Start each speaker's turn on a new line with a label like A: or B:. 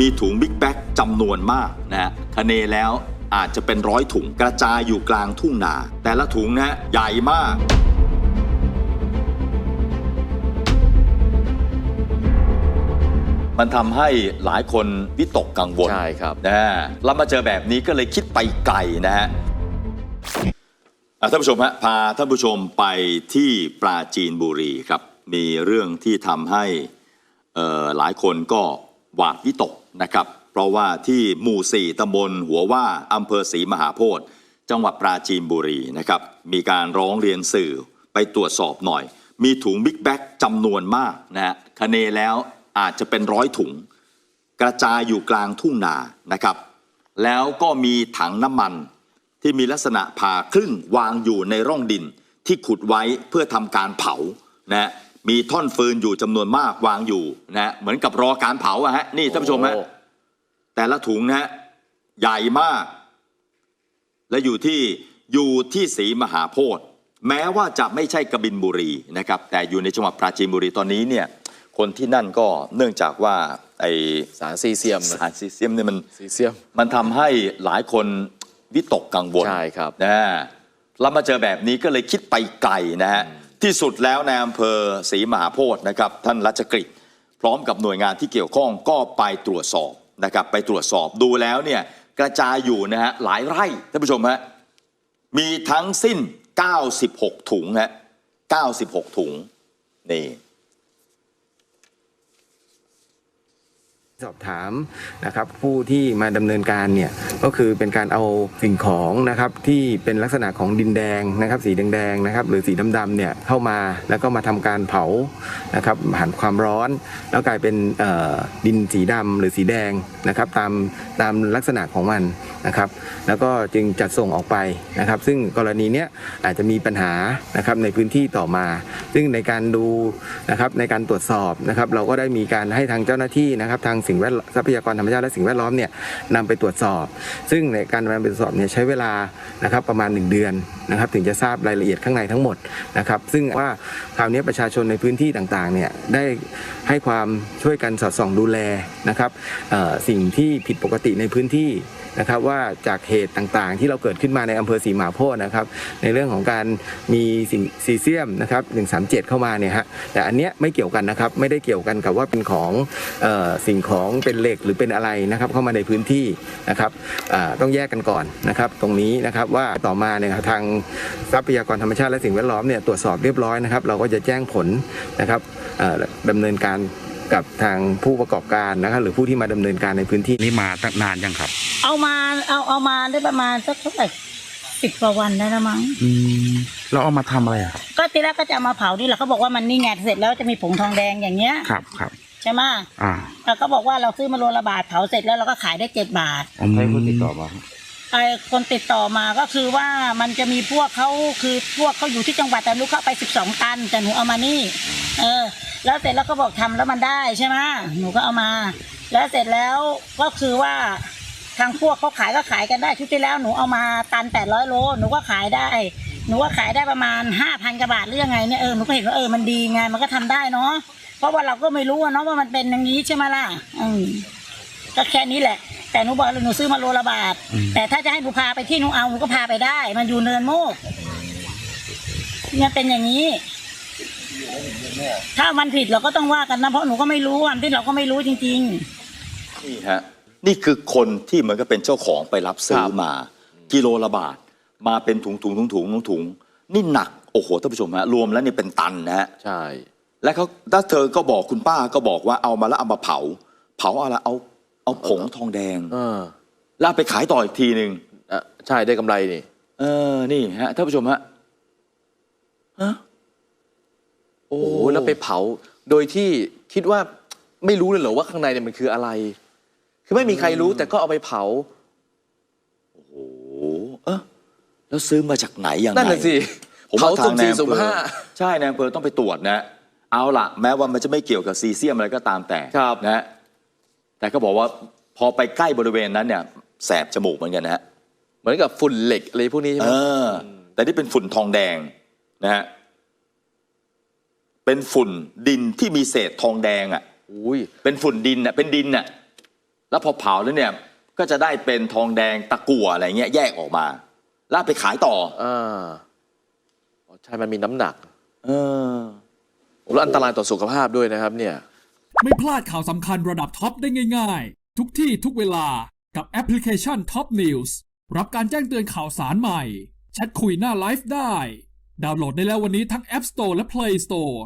A: มีถุงบิ๊กแบ็กจำนวนมากนะฮะคะเนแล้วอาจจะเป็นร้อยถุงกระจายอยู่กลางทุ่งนา แต่ละถุงนะฮะใหญ่มาก มันทำให้หลายคนวิตกกังวล
B: ใช่ครับ
A: นะฮะเรามาเจอแบบนี้ก็เลยคิดไปไกลนะฮะอะท่านผู้ชมฮะพาท่านผู้ชมไปที่ปราจีนบุรีครับ มีเรื่องที่ทำให้เอ่อหลายคนก็หวาดวิตก นะครับ เพราะว่าที่หมู่ 4ตำบลหัวว่าอำเภอศรีมหาโพธิ์จังหวัดปราจีนบุรีนะครับ มีการร้องเรียนสื่อไปตรวจสอบหน่อย มีถุงบิ๊กแบ็กจำนวนมากนะฮะคะเนแล้วอาจจะเป็นร้อยถุง กระจายอยู่กลางทุ่งนานะครับ แล้วก็มีถังน้ำมันที่มีลักษณะผ่าครึ่งวางอยู่ในร่องดินที่ขุดไว้เพื่อทำการเผานะฮะ มีท่อนฟืนอยู่จำนวนมากวางอยู่นะฮะเหมือนกับรอการเผาอะฮะนี่ท่านผู้ชมฮะ
B: โอ้
A: แต่ละถุงนะฮะใหญ่มาก และอยู่ที่อยู่ที่ศรีมหาโพธิ์แม้ว่าจะไม่ใช่กบินบุรีนะครับ แต่อยู่ในจังหวัดปราจีนบุรีตอนนี้เนี่ยคนที่นั่นก็เนื่องจากว่าไอ
B: สารซีเซียม
A: สารซีเซียมเนี่ยมัน
B: ซีเซียม
A: มันทำให้หลายคนวิตกกังวล
B: ใช่ครับ
A: นะฮะเรามาเจอแบบนี้ก็เลยคิดไปไกลนะฮะ ที่สุดแล้วในอำเภอศรีมหาโพธิ์นะครับ ท่านรัชกฤษพร้อมกับหน่วยงานที่เกี่ยวข้องก็ไปตรวจสอบนะครับ ไปตรวจสอบดูแล้วเนี่ยกระจายอยู่นะฮะหลายไร่ท่านผู้ชมฮะมีทั้งสิ้น 96 ถุงฮะ96 ถุงนี่
C: สอบถามนะครับผู้ที่มาดำเนินการเนี่ยก็คือเป็นการเอาสิ่งของนะครับที่เป็นลักษณะของดินแดงนะครับ สีแดงๆนะครับหรือสีดำๆเนี่ยเข้ามาแล้วก็มาทำการเผานะครับผ่านความร้อน แล้วกลายเป็นดินสีดำหรือสีแดงนะครับตามตามลักษณะของมันนะครับ แล้วก็จึงจัดส่งออกไปนะครับ ซึ่งกรณีเนี้ยอาจจะมีปัญหานะครับในพื้นที่ต่อมา ซึ่งในการดูนะครับในการตรวจสอบนะครับ เราก็ได้มีการให้ทางเจ้าหน้าที่นะครับทางสิงแวดทรัพยากรธรรมชาติและสิ่งแวดล้อมเนี่ยนำไปตรวจสอบ ซึ่งในการนำไปตรวจสอบเนี่ยใช้เวลานะครับประมาณ 1 เดือนนะครับถึงจะทราบรายละเอียดข้างในทั้งหมดนะครับซึ่งว่าคราวนี้ประชาชนในพื้นที่ต่างๆเนี่ยได้ให้ความช่วยกันสอดส่องดูแลนะครับสิ่งที่ผิดปกติในพื้นที่ นะครับว่าจากเหตุต่างๆ ที่เราเกิดขึ้นมาในอำเภอศรีมาโพธนะครับ ในเรื่องของการมีซีเซียมนะครับ137 เข้ามาเนี่ยฮะแต่อันเนี้ยไม่เกี่ยวกันนะครับไม่ได้เกี่ยวกันกับว่าเป็นของออสิ่งของเป็นเหล็กหรือเป็นอะไรนะครับเข้ามาในพื้นที่นะครับต้องแยกกันก่อนนะครับ ตรงนี้นะครับว่าต่อมาเนี่ยทางทรัพยากรธรรมชาติและสิ่งแวดล้อมเนี่ยตรวจสอบเรียบร้อยนะครับ เราก็จะแจ้งผลนะครับดำเนินการ กับทางผู้ประกอบการนะครับหรือผู้ที่มาดำเนินการในพื้นที่
D: นี่มาตั้งนานยังครับ
E: เอามาเอาเอามาได้ประมาณสักเท่าไหร่สิบกว่าวันได้แล้วมั้ง
D: อืมเราเอามาทำอะไรอะ
E: ก็ทีแรกก็จะเอามาเผานี่แหละเขาบอกว่ามันนี่ไงเสร็จแล้วจะมีผงทองแดงอย่างเงี้ย
D: ครับครับ
E: ใช่ไหม
D: อ่า
E: แล้วก็บอกว่าเราซื้อมาโลละบาทเผาเสร็จแล้วเราก็ขายได้เจ็ดบาท
D: อืม
B: ให้คนติดต่อมา
E: ไอ้คนติดต่อมาก็คือว่ามันจะมีพวกเขาคือพวกเขาอยู่ที่จังหวัดแต่ลูกเขาไปสิบสองตันแต่หนูเอามานี่ เออ แล้วเสร็จแล้วก็บอกทำแล้วมันได้ใช่ไหมหนูก็เอามา แล้วเสร็จแล้วก็คือว่าทางพวกเขาขายก็ขายกันได้ชุดที่แล้วหนูเอามาตันแปดร้อยโลหนูก็ขายได้ หนูก็ขายได้ประมาณห้าพันกว่าบาทหรือยังไงเนี่ยเออหนูก็เห็นว่าเออมันดีไงมันก็ทำได้เนาะเพราะว่าเราก็ไม่รู้อะเนาะว่ามันเป็นอย่างนี้ใช่ไหมล่ะอืมก็แค่นี้แหละ แต่หนูบอกเลยหนูซื้อมาโลละบาท แต่ถ้าจะให้หนูพาไปที่หนูเอาหนูก็พาไปได้ มันอยู่เนินโมกเนี่ยเป็นอย่างนี้ ถ้ามันผิดเราก็ต้องว่ากันนะเพราะหนูก็ไม่รู้อันที่เราก็ไม่รู้จริง ๆ
A: นี่ฮะนี่คือคนที่เหมือนกับเป็นเจ้าของไปรับซื้อ
B: ครับ
A: มา กิโลละบาท มาเป็นถุงถุงถุงถุงถุงถุงนี่หนักโอ้โหท่านผู้ชมฮะรวมแล้วนี่เป็นตันนะฮะ
B: ใช่
A: และเขาถ้าเธอก็บอกคุณป้าก็บอกว่าเอามาแล้วเอามาเผา เผาอะไรเอาเอาผงทองแดง
B: เออ
A: แล้วเอาไปขายต่ออีกทีหนึ่ง
B: อะใช่ได้กำไรนี่
A: เออนี่ฮะท่านผู้ชมฮะฮะ โอ้
B: โอ้โหแล้วไปเผา โดยที่คิดว่าไม่รู้เลยเหรอว่าข้างในเนี่ยมันคืออะไร คือไม่มีใครรู้แต่ก็เอาไปเผา
A: โอ้โหเออแล้วซื้อมาจากไหนยังไง
B: นั่นน่ะสิ
A: ผม
B: เผา
A: ว่าทา
B: สุ่
A: ง
B: ม
A: ใน
B: สี่
A: อำ
B: สุ่ม
A: เภอ
B: ห้า
A: ใช่ในอำเภอต้องไปตรวจนะ เอาล่ะ แม้ว่ามันจะไม่เกี่ยวกับซีเซียมอะไรก็ตามแต่
B: ครับ
A: นะแต่ก็บอกว่าพอไปใกล้บริเวณนั้นเนี่ย แสบจมูกเหมือนกันนะฮะ
B: เหมือนกับฝุ่นเหล็กอะไรพวกนี้ใช่ไห
A: เอ
B: ม
A: อ แต่นี่เป็นฝุ่นทองแดงนะฮะ เป็นฝุ่นดินที่มีเศษทองแดงอะ
B: อุ้ย
A: เป็นฝุ่นดินอะเป็นดินอะแล้วพอเผาแล้วเนี่ยก็จะได้เป็นทองแดงตะกั่วอะไรเงี้ยแยกออกมาแล้วเอาไปขายต่อ
B: อ่าอ๋อใช่มันมีน้ำหนัก
A: เออ
B: แล้วอันตรายต่อสุขภาพด้วยนะครับเนี่ย
F: ไม่พลาดข่าวสำคัญระดับท็อปได้ง่าย ๆ ทุกที่ทุกเวลากับแอปพลิเคชัน Top News รับการแจ้งเตือนข่าวสารใหม่แชทคุยหน้าไลฟ์ได้ ดาวน์โหลดได้แล้ววันนี้ทั้ง App Store และ Play Store